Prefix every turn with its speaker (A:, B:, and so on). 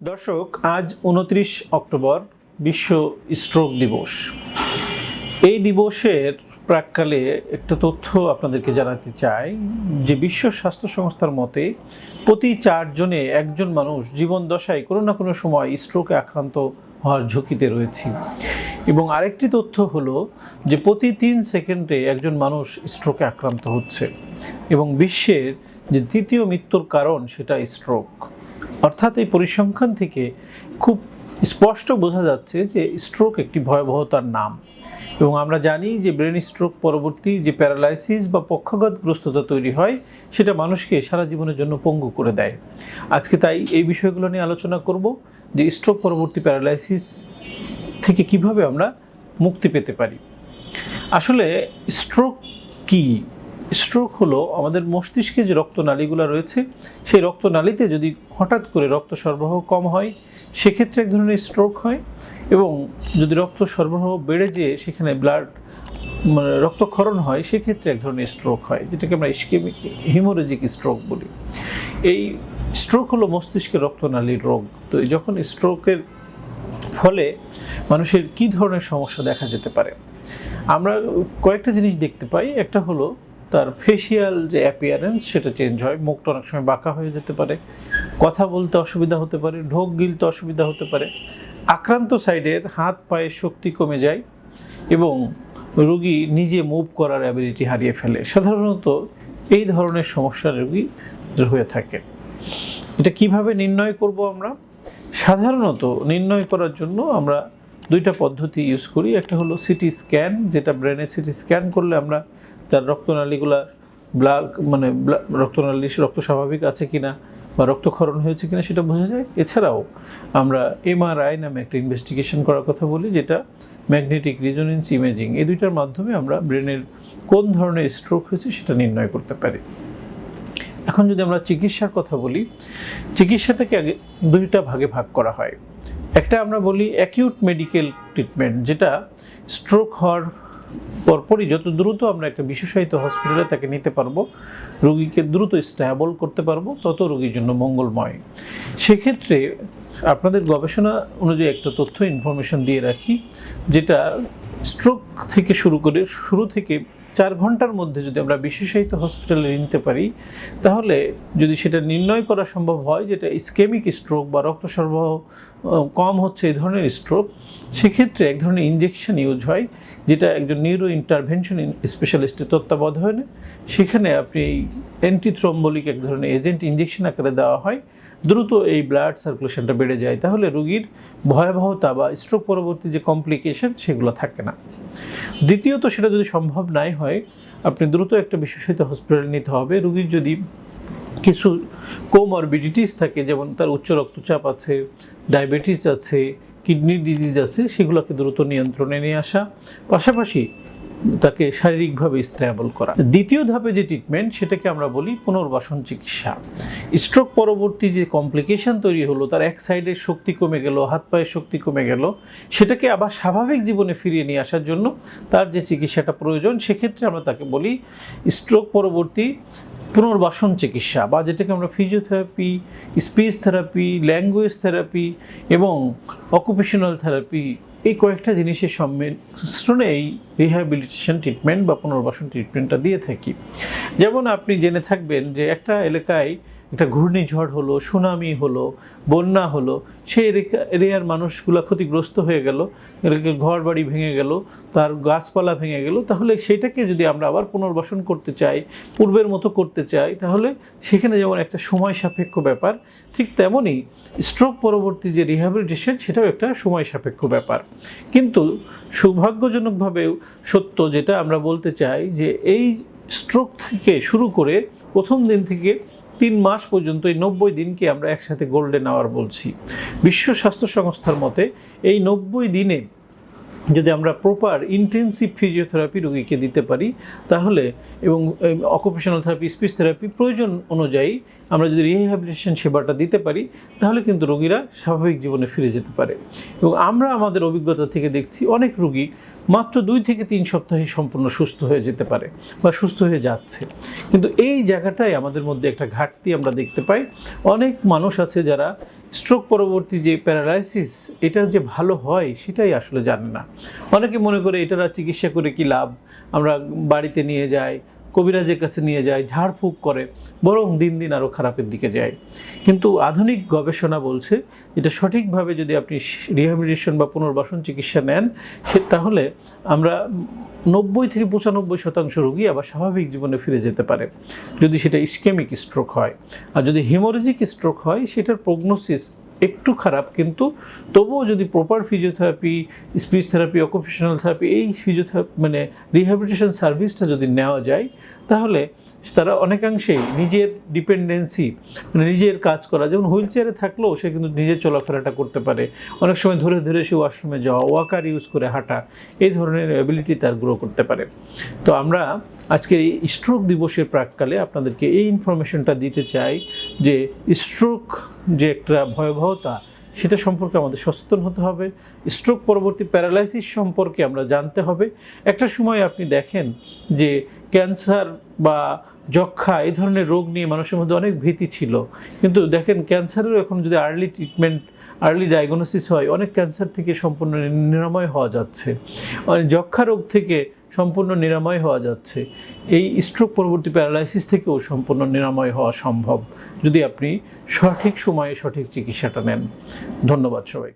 A: দর্শক, আজ উনত্রিশ অক্টোবর, বিশ্ব স্ট্রোক দিবস। এই দিবসের প্রাককালে একটা তথ্য আপনাদেরকে জানাতে চাই, যে বিশ্ব স্বাস্থ্য সংস্থার মতে প্রতি চারজনে একজন মানুষ জীবন দশায় কোনো না কোনো সময় স্ট্রোকে আক্রান্ত হওয়ার ঝুঁকিতে রয়েছে। এবং আরেকটি তথ্য হলো যে প্রতি তিন সেকেন্ডে একজন মানুষ স্ট্রোকে আক্রান্ত হচ্ছে এবং বিশ্বের যে তৃতীয় মৃত্যুর কারণ সেটা স্ট্রোক। অর্থাৎ এই পরিসংখ্যান থেকে খুব স্পষ্ট বোঝা যাচ্ছে যে স্ট্রোক একটি ভয়াবহতার নাম। এবং আমরা জানি যে ব্রেন স্ট্রোক পরবর্তী যে প্যারালাইসিস বা পক্ষাঘাতগ্রস্ততা তৈরি হয়, সেটা মানুষকে সারা জীবনের জন্য পঙ্গু করে দেয়। আজকে তাই এই বিষয়গুলো নিয়ে আলোচনা করব যে স্ট্রোক পরবর্তী প্যারালাইসিস থেকে কীভাবে আমরা মুক্তি পেতে পারি। আসলে স্ট্রোক কি? স্ট্রোক হলো আমাদের মস্তিষ্কে যে রক্তনালীগুলো রয়েছে, সেই রক্তনালীতে যদি হঠাৎ করে রক্ত সরবরাহ কম হয়, সেক্ষেত্রে এক ধরনের স্ট্রোক হয় এবং যদি রক্ত সরবরাহ বেড়ে যেয়ে সেখানে ব্লাড মানে রক্তক্ষরণ হয়, সেক্ষেত্রে এক ধরনের স্ট্রোক হয়, যেটাকে আমরা ইস্কেমিক হিমোরেজিক স্ট্রোক বলি। এই স্ট্রোক হলো মস্তিষ্কের রক্তনালীর রোগ। তো যখন স্ট্রোকের ফলে মানুষের কী ধরনের সমস্যা দেখা যেতে পারে? আমরা কয়েকটা জিনিস দেখতে পাই। একটা হলো তার ফেসিয়াল যে অ্যাপিয়ারেন্স সেটা চেঞ্জ হয়। মুখটা অনেক সময় বাঁকা হয়ে যেতে পারে। কথা বলতে অসুবিধা হতে পারে। ঢোক গিলতে অসুবিধা হতে পারে। আক্রান্ত সাইডের হাত, পায়ের শক্তি কমে যায় এবং রুগী নিজে মুভ করার অ্যাবিলিটি হারিয়ে ফেলে। সাধারণত এই ধরনের সমস্যা রোগী হয়ে থাকে। এটা কীভাবে নির্ণয় করব আমরা? সাধারণত নির্ণয় করার জন্য আমরা দুইটা পদ্ধতি ইউজ করি। একটা হলো সিটি স্ক্যান যেটা ব্রেনে সিটি স্ক্যান করলে আমরা তার রক্তনালীগুলা ব্লাড মানে রক্তনালী রক্ত স্বাভাবিক আছে কিনা বা রক্তক্ষরণ হয়েছে কিনা সেটা বোঝা যায়। এছাড়াও আমরা এমআরআই নামে একটা ইনভেস্টিগেশন করার কথা বলি, যেটা ম্যাগনেটিক রিজোনেন্স ইমেজিং এই দুইটার মাধ্যমে আমরা ব্রেনের কোন ধরনের স্ট্রোক হয়েছে সেটা নির্ণয় করতে পারি। এখন যদি আমরা চিকিৎসার কথা বলি, চিকিৎসাটাকে আগে দুইটা ভাগে ভাগ করা হয়। একটা আমরা বলি অ্যাকিউট মেডিকেল ট্রিটমেন্ট যেটা স্ট্রোক হওয়ার পরপরই যত দ্রুত আমরা একটা বিশেষায়িত হসপিটালে তাকে নিতে পারব, রুগীকে দ্রুত স্ট্যাবল করতে পারব, তত রুগীর জন্য মঙ্গলময়। সেক্ষেত্রে আপনাদের গবেষণা অনুযায়ী একটা তথ্য ইনফরমেশন দিয়ে রাখি, যেটা স্ট্রোক থেকে শুরু করে, শুরু থেকে চার ঘণ্টার মধ্যে যদি আমরা বিশেষায়িত হসপিটালে নিতে পারি, তাহলে যদি সেটা নির্ণয় করা সম্ভব হয় যেটা ইস্কেমিক স্ট্রোক বা রক্ত সরবরাহ কম হচ্ছে এই ধরনের স্ট্রোক সেক্ষেত্রে এক ধরনের ইঞ্জেকশন ইউজ হয়, যেটা একজন নিউরো ইন্টারভেনশন স্পেশালিস্টের তত্ত্বাবধানে। সেখানে আপনি অ্যান্টিথ্রম্বলিক এক ধরনের এজেন্ট ইঞ্জেকশন আকারে দেওয়া হয়। দ্রুত এই ব্লাড সার্কুলেশনটা বেড়ে যায়, তাহলে রুগীর ভয়াবহতা বা স্ট্রোক পরবর্তী যে কমপ্লিকেশন সেগুলো থাকে না। দ্বিতীয়ত সেটা যদি সম্ভব নাই হয়, আপনি দ্রুত একটা বিশেষায়িত হসপিটালে নিতে হবে। রুগীর যদি কিছু কোমরবিডিটিস থাকে, যেমন তার উচ্চ রক্তচাপ আছে ডায়াবেটিস আছে কিডনির ডিজিজ আছে, সেগুলোকে দ্রুত নিয়ন্ত্রণে নিয়ে আসা। পাশাপাশি তাকে শারীরিকভাবে স্ট্যাবল করা। দ্বিতীয় ধাপে যে ট্রিটমেন্ট সেটাকে আমরা বলি পুনর্বাসন চিকিৎসা। স্ট্রোক পরবর্তী যে কমপ্লিকেশন তৈরি হলো, তার এক সাইডের শক্তি কমে গেল, হাত পায়ের শক্তি কমে গেল, সেটাকে আবার স্বাভাবিক জীবনে ফিরিয়ে নিয়ে আসার জন্য তার যে চিকিৎসাটা প্রয়োজন, সেক্ষেত্রে আমরা তাকে বলি স্ট্রোক পরবর্তী পুনর্বাসন চিকিৎসা বা যেটাকে আমরা physiotherapy speech therapy language therapy এবং অকুপেশনাল থেরাপি এই কয়েকটা জিনিসের সম্মিশ্রণে এই রিহ্যাবিলিটেশন ট্রিটমেন্ট বা পুনর্বাসন ট্রিটমেন্টটা দিয়ে থাকি। যেমন আপনি জেনে থাকবেন যে একটা এলাকায় একটা ঘূর্ণিঝড় হলো, সুনামি হলো, বন্যা হলো, সেই এরিয়ার মানুষগুলো ক্ষতিগ্রস্ত হয়ে গেল ঘর বাড়ি ভেঙে গেল, তার গাছপালা ভেঙে গেল, তাহলে সেটাকে যদি আমরা আবার পুনর্বাসন করতে চাই, পূর্বের মতো করতে চাই, তাহলে সেখানে যেমন একটা সময় সাপেক্ষ ব্যাপার, ঠিক তেমনই স্ট্রোক পরবর্তী যে রিহ্যাবিলিটেশন সেটাও একটা সময় সাপেক্ষ ব্যাপার। কিন্তু সৌভাগ্যজনকভাবেও সত্য যেটা আমরা বলতে চাই যে এই স্ট্রোক থেকে শুরু করে প্রথম দিন থেকে তিন মাস পর্যন্ত, এই নব্বই দিনকে আমরা একসাথে গোল্ডেন আওয়ার বলছি। বিশ্ব স্বাস্থ্য সংস্থার মতে, এই নব্বই দিনে যদি আমরা প্রপার ইন্টেন্সিভ ফিজিওথেরাপি রোগীকে দিতে পারি, তাহলে এবং অকুপেশনাল থেরাপি স্পিচ থেরাপি প্রয়োজন অনুযায়ী আমরা যদি রিহ্যাবিলিটেশন সেবাটা দিতে পারি, তাহলে কিন্তু রোগীরা স্বাভাবিক জীবনে ফিরে যেতে পারে। এবং আমরা আমাদের অভিজ্ঞতা থেকে দেখছি, অনেক রোগী মাত্র দুই থেকে তিন সপ্তাহে সম্পূর্ণ সুস্থ হয়ে যেতে পারে বা সুস্থ হয়ে যাচ্ছে। কিন্তু এই জায়গাটাই আমাদের মধ্যে একটা ঘাটতি আমরা দেখতে পাই। অনেক মানুষ আছে যারা স্ট্রোক পরবর্তী যে প্যারালাইসিস এটা যে ভালো হয় সেটাই আসলে জানে না। অনেকে মনে করে এটারা চিকিৎসা করে কি লাভ? আমরা বাড়িতে নিয়ে যাই কবিরাজের কাছে নিয়ে যায়, ঝাড়ফুঁক করে, বরং দিন দিন আরও খারাপের দিকে যায়। কিন্তু আধুনিক গবেষণা বলছে, এটা সঠিকভাবে যদি আপনি রিহ্যাবিলিটেশন বা পুনর্বাসন চিকিৎসা নেন, সে তাহলে আমরা নব্বই থেকে পঁচানব্বই শতাংশ রোগী আবার স্বাভাবিক জীবনে ফিরে যেতে পারে, যদি সেটা ইস্কেমিক স্ট্রোক হয়। আর যদি হিমোরেজিক স্ট্রোক হয়, সেটার প্রগনোসিস একটু খারাপ, কিন্তু তবুও যদি proper physiotherapy speech therapy occupational therapy এই ফিজিওথেরাপি মানে রিহ্যাবিলিটেশন সার্ভিসটা যদি নেওয়া যায়, তাহলে তারা অনেকাংশেই নিজের ডিপেন্ডেন্সি মানে নিজের কাজ করা, যেমন হুইল চেয়ারে থাকলেও সে কিন্তু নিজের চলাফেরাটা করতে পারে। অনেক সময় ধরে ধরে সে ওয়াশরুমে যাওয়া ওয়াকার ইউজ করে হাঁটা, এই ধরনের অ্যাবিলিটি তার গ্রো করতে পারে। তো আমরা আজকে এই স্ট্রোক দিবসের প্রাককালে আপনাদেরকে এই ইনফরমেশনটা দিতে চাই যে স্ট্রোক যে একটা ভয়াবহতা সেটা সম্পর্কে আমাদের সচেতন হতে হবে। স্ট্রোক পরবর্তী প্যারালাইসিস সম্পর্কে আমরা জানতে হবে। একটা সময় আপনি দেখেন যে ক্যান্সার বা যক্ষা এই ধরনের রোগ নিয়ে মানুষের মধ্যে অনেক ভীতি ছিল। কিন্তু দেখেন ক্যান্সারেরও এখন যদি আর্লি ট্রিটমেন্ট আর্লি ডায়াগনোসিস হয়, অনেক ক্যান্সার থেকে সম্পূর্ণ নিরাময় হওয়া যাচ্ছে। যক্ষা রোগ থেকে সম্পূর্ণ নিরাময় হওয়া যাচ্ছে। এই স্ট্রোক পরবর্তী প্যারালাইসিস থেকেও সম্পূর্ণ নিরাময় হওয়া সম্ভব। যদি আপনি সঠিক সময়ে সঠিক চিকিৎসাটা নেন। ধন্যবাদ সবাই